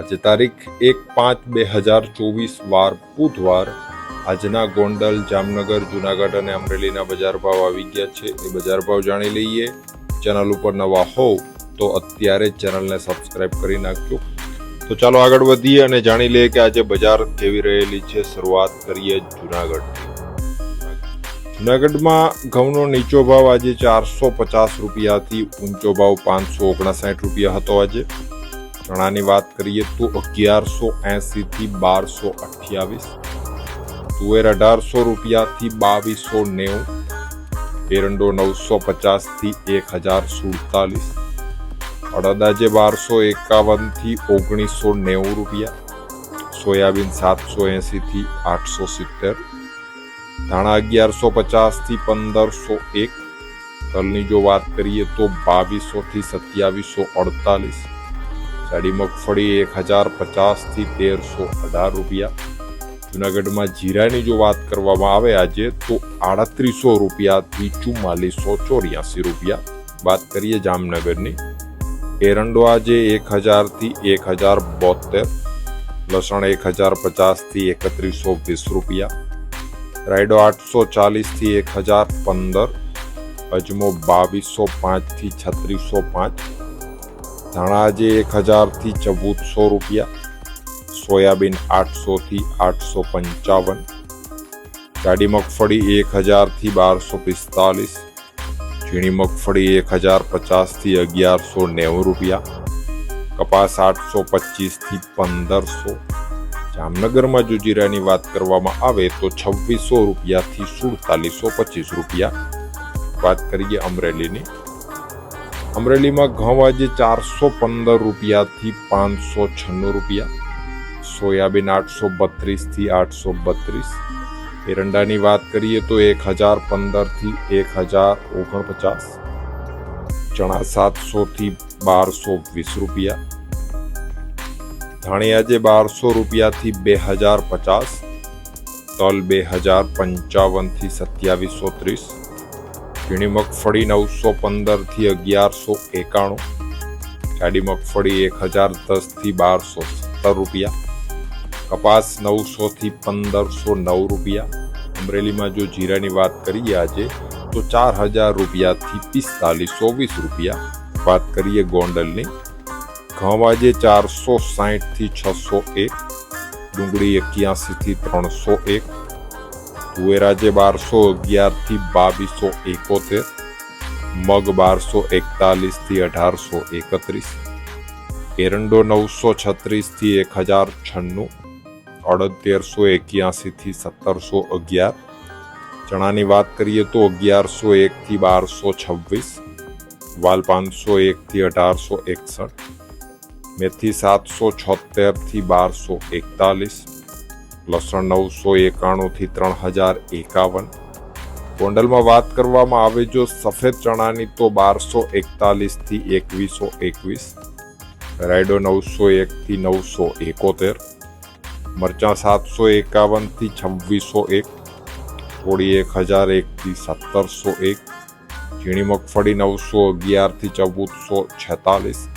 આજે તારીખ એક પાંચ બે હજાર ચોવીસ વાર બુધવાર આજના ગોંડલ, જામનગર, જુનાગઢ અને અમરેલીના બજાર ભાવ આવી ગયા છે. એ બજાર ભાવ જાણી લઈએ. ચેનલ ઉપર નવા હોવ તો અત્યારે જ ચેનલને સબસ્ક્રાઇબ કરી નાખજો. તો ચાલો આગળ વધીએ અને જાણી લઈએ કે આજે બજાર કેવી રહેલી છે. શરૂઆત કરીએ જુનાગઢ. જુનાગઢમાં ઘઉંનો નીચો ભાવ આજે ચારસો પચાસ રૂપિયાથી ઊંચો ભાવ પાંચસો ઓગણસાઠ રૂપિયા હતો આજે. ચણાની વાત કરીએ તો અગિયારસો એંસીથી બારસો અઠ્યાવીસ, તુવેર અઢારસો રૂપિયાથી બાવીસો નેવું, એરંડો નવસો પચાસથી એક હજાર સુડતાલીસ અડદાજે બારસો એકાવનથી ઓગણીસો નેવું રૂપિયા, સોયાબીન સાતસો એંસીથી આઠસો સિત્તેર, ધાણા અગિયારસો પચાસથી પંદરસો એક, તલની જો વાત કરીએ તો બાવીસોથી સત્યાવીસો અડતાલીસ જાડી મગફળી એક હજાર પચાસથી તેરસો અઢાર રૂપિયા. જુનાગઢમાં જીરાની જો વાત કરવામાં આવે આજે, તો આડત્રીસો રૂપિયાથી ચુમ્માલીસો ચોર્યાસી રૂપિયા. વાત કરીએ જામનગરની. એરંડો આજે એક હજારથી એક હજાર બોતેર લસણ એક હજાર પચાસથી એકત્રીસો વીસ રૂપિયા. રાયડો આઠસો ચાલીસથી એક હજાર પંદર, અજમો બાવીસો પાંચથી છત્રીસો પાંચ. ધાણા આજે એક હજારથી ચૌદસો રૂપિયા, સોયાબીન આઠસોથી આઠસો પંચાવન, જાડી મગફળી એક હજારથી બારસો પિસ્તાલીસ, ઝીણી મગફળી એક હજાર પચાસથી અગિયારસો નેવું રૂપિયા, કપાસ આઠસો પચીસથી પંદરસો. જામનગરમાં જો જીરાની વાત કરવામાં આવે તો છવ્વીસો રૂપિયાથી સુડતાલીસો પચીસ રૂપિયા. વાત કરીએ અમરેલીની. અમરેલીમાં ઘઉં આજે ચારસો પંદર રૂપિયાથી પાંચસો છન્નું રૂપિયા. સોયાબીન આઠસો બત્રીસથી આઠસો બત્રીસ. એરંડાની વાત કરીએ તો એક હજાર પંદરથી એક હજાર ઓગણપચાસ. ચણા સાતસોથી બારસો વીસ રૂપિયા. ધાણી આજે બારસો રૂપિયાથી બે હજાર પચાસ. તલ બે હજાર પંચાવનથી સત્યાવીસો ત્રીસ. ઝીણી મગફળી નવસો પંદરથી અગિયારસો એકાણું, જાડી મગફળી એક હજાર દસથી બારસો સત્તર રૂપિયા, કપાસ નવસોથી પંદરસો નવ રૂપિયા, અમરેલીમાં જો જીરાની વાત કરીએ આજે, તો ચાર હજાર રૂપિયાથી પિસ્તાલીસો વીસ રૂપિયા. વાત કરીએ ગોંડલની, ઘઉં આજે ચારસો સાહીઠથી છસો એક, ડુંગળી એક્યાસીથી ત્રણસો એક તુવેર જે બારસો અગિયારથી બાવીસો એકોતેર, મગ બારસો એકતાલીસથી અઢારસો એકત્રીસ, એરંડો નવસો છત્રીસથી એક હજાર છન્નું અડદ તેરસો એક્યાસીથી સત્તરસો અગિયાર, ચણાની વાત કરીએ તો અગિયારસો એકથી બારસો છવ્વીસ વાલ પાંચસો એકથી અઢારસો એકસઠ, મેથી સાતસો છોતેરથી બારસો એકતાલીસ લસણ નવસો એકાણુંથી ત્રણ હજાર એકાવન. ગોંડલમાં વાત કરવામાં આવે જો સફેદ ચણાની તો બારસો એકતાલીસથી એકવીસો એકવીસ. રાયડો નવસો એકથી નવસો એકોતેર. મરચાં સાતસો એકાવનથી છવ્વીસો એક. કોળી એક હજાર એકથી સત્તરસો એક. ઝીણી મગફળી નવસો અગિયારથી ચૌદસો છેતાલીસ.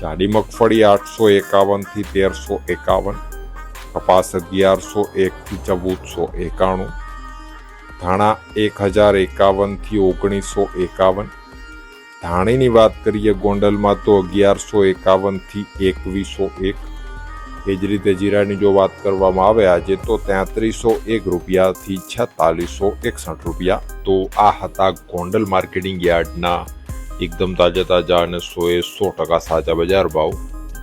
જાડી મગફળી આઠસો એકાવનથી તેરસો એકાવન. કપાસ અગિયારસો એકથી ચૌદસો એકાણું, ધાણા એક હજાર એકાવનથી ઓગણીસો એકાવન. ધાણીની વાત કરીએ ગોંડલમાં તો અગિયારસો એકાવનથી એકવીસો એક. એ જ રીતે જીરાની જો વાત કરવામાં આવે, આજે તો તેત્રીસો એક રૂપિયાથી છેતાલીસો એકસઠ રૂપિયા. તો આ હતા ગોંડલ માર્કેટિંગ યાર્ડના એકદમ તાજા તાજા અને સોએ સો ટકા સાચા બજાર ભાવ.